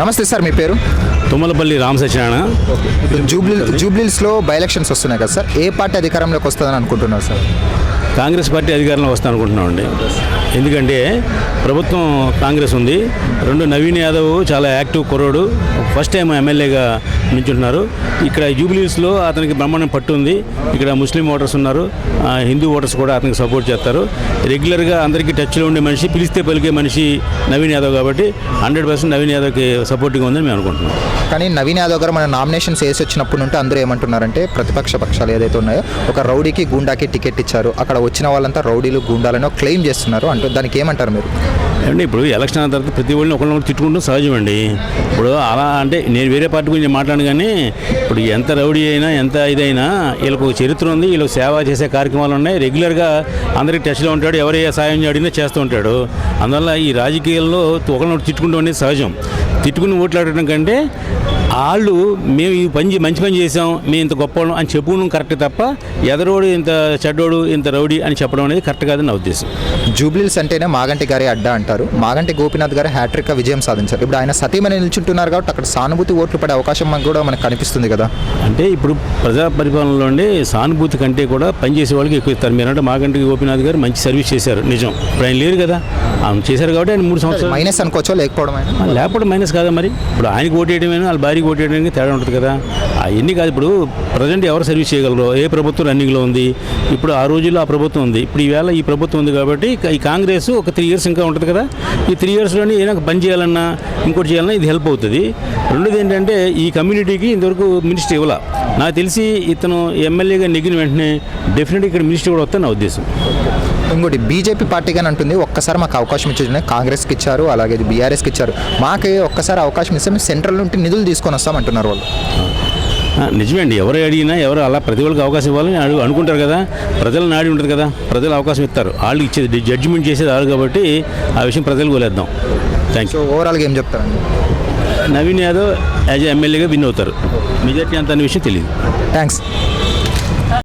నమస్తే సార్ మీ పేరు? తుమ్మలపల్లి రామ సత్యనారాయణ. జూబ్లీ జూబ్లీస్లో బై ఎలక్షన్స్ వస్తున్నాయి కదా సార్. ఏ పార్టీ అధికారంలోకి వస్తుందని అనుకుంటున్నారు సార్? కాంగ్రెస్ పార్టీ అధికారంలో వస్తా అనుకుంటున్నామండి. ఎందుకంటే ప్రభుత్వం కాంగ్రెస్ ఉంది. రెండు నవీన్ యాదవ్ చాలా యాక్టివ్ కుర్రోడు. ఫస్ట్ టైం ఎమ్మెల్యేగా నించుంటున్నారు. ఇక్కడ జూబ్లీస్లో అతనికి బ్రహ్మాండం పట్టు ఉంది. ఇక్కడ ముస్లిం ఓటర్స్ ఉన్నారు. హిందూ ఓటర్స్ కూడా అతనికి సపోర్ట్ చేస్తారు. రెగ్యులర్గా అందరికీ టచ్లో ఉండే మనిషి పిలిస్తే పలికే మనిషి నవీన్ యాదవ్ కాబట్టి హండ్రెడ్ పర్సెంట్ నవీన్ యాదవ్కి సపోర్టింగ్ ఉందని మేము అనుకుంటున్నాం. కానీ నవీన్ యాదవ్ గారు మన నామినేషన్స్ వేసి వచ్చినప్పటి నుండి అందరూ ఏమంటున్నారంటే ప్రతిపక్ష పక్షాలు ఏదైతే ఉన్నాయో ఒక రౌడీకి గూండాకి టికెట్ ఇచ్చారు. అక్కడ వచ్చిన వాళ్ళంతా రౌడీలు గూండాలను క్లెయిమ్ చేస్తున్నారు. అంటూ దానికి ఏమంటారు మీరు? అంటే ఇప్పుడు ఎలక్షన్ అయిన తర్వాత ప్రతి ఒళ్ళని ఒకరిని తిట్టుకుంటూ సహజం అండి ఇప్పుడు అలా అంటే నేను వేరే పార్టీ గురించి మాట్లాడను కానీ ఇప్పుడు ఎంత రౌడీ అయినా ఎంత ఇదైనా వీళ్ళకు ఒక చరిత్ర ఉంది. వీళ్ళు సేవ చేసే కార్యక్రమాలు ఉన్నాయి. రెగ్యులర్గా అందరికి టచ్లో ఉంటాడు. ఎవరు ఏ సాయం అడిగినా చేస్తూ ఉంటాడు. అందువల్ల ఈ రాజకీయాల్లో ఒకరినొకరు తిట్టుకుంటూ అనేది సహజం. తిట్టుకుని ఓట్లాడటం కంటే వాళ్ళు మేము ఈ పని మంచి పని చేసాం మేము ఇంత గొప్పవాళ్ళం అని చెప్పుకోవడం కరెక్ట్ తప్ప ఎదరోడు ఇంత చెడ్డోడు ఇంత రౌడీ అని చెప్పడం అనేది కరెక్ట్ కాదని నా ఉద్దేశం. జూబ్లీస్ అంటేనే మాగంటి గారి అడ్డా అంటారు. మాగంటి గోపీనాథ్ గారు హ్యాట్రిక్ విజయం సాధించారు. ఇప్పుడు ఆయన సతీమణి నిల్చుంటున్నారు కాబట్టి అక్కడ సానుభూతి ఓట్లు పడే అవకాశం మనకు కూడా మనకు కనిపిస్తుంది కదా. అంటే ఇప్పుడు ప్రజా పరిపాలనలో ఉండే సానుభూతి కంటే కూడా పనిచేసే వాళ్ళకి ఎక్కువ ఇస్తారు. మీరంటే మాగంటి గోపీనాథ్ గారు మంచి సర్వీస్ చేశారు. నిజం. ఇప్పుడు ఆయన లేరు కదా. ఆయన చేశారు కాబట్టి ఆయన మూడు సంవత్సరాలు. మైనస్ అనుకోవచ్చో లేకపోవడం లేకపోతే మైనస్ కాదా మరి? ఇప్పుడు ఆయనకి ఓటేయడమేనా వాళ్ళ భార్యకి ఓటేయడానికి తేడా ఉంటుంది కదా. అవన్నీ కాదు ఇప్పుడు ప్రజెంట్ ఎవరు సర్వీస్ చేయగలరు ఏ ప్రభుత్వం రన్నింగ్లో ఉంది ఇప్పుడు ఆ రోజుల్లో ఆ ప్రభుత్వం ఉంది. ఇప్పుడు ఈవేళ ఈ ప్రభుత్వం ఉంది కాబట్టి ఈ కాంగ్రెస్ ఒక త్రీ ఇయర్స్ ఇంకా ఉంటుంది కదా. ఈ త్రీ ఇయర్స్లోనే ఏదైనా పని చేయాలన్నా ఇంకోటి చేయాలన్నా ఇది హెల్ప్ అవుతుంది. రెండోది ఏంటంటే ఈ కమ్యూనిటీకి ఇంతవరకు మినిస్టర్ ఇవ్వాల. నాకు తెలిసి ఇతను ఎమ్మెల్యేగా నెగ్గిన వెంటనే డెఫినెట్గా ఇక్కడ మినిస్టర్ కూడా వస్తాను నా ఉద్దేశం. ఇంకోటి బీజేపీ పార్టీగానే అంటుంది ఒక్కసారి మాకు అవకాశం ఇచ్చారు కాంగ్రెస్కి ఇచ్చారు అలాగే బీఆర్ఎస్కి ఇచ్చారు. మాకు ఒక్కసారి అవకాశం ఇస్తే మేము సెంట్రల్ నుండి నిధులు తీసుకొని వస్తాం అంటున్నారు వాళ్ళు. ఆ, నిజమే అండి ఎవరు అడిగినా ఎవరు అలా ప్రతి వాళ్ళకి అవకాశం ఇవ్వాలని అడుగు అనుకుంటారు కదా. ప్రజలు నాడి ఉంటుంది కదా. ప్రజలు అవకాశం ఇస్తారు. వాళ్ళు ఇచ్చేది జడ్జిమెంట్ చేసేది వాళ్ళు కాబట్టి ఆ విషయం ప్రజలకు వదిలేద్దాం థ్యాంక్ యూ ఓవరాల్గా ఏం చెప్తారండి? నవీన్ యాదవ్ యాజ్ ఎమ్మెల్యేగా విన్ అవుతారు. మెజార్టీ అంత అనే విషయం తెలియదు. థ్యాంక్స్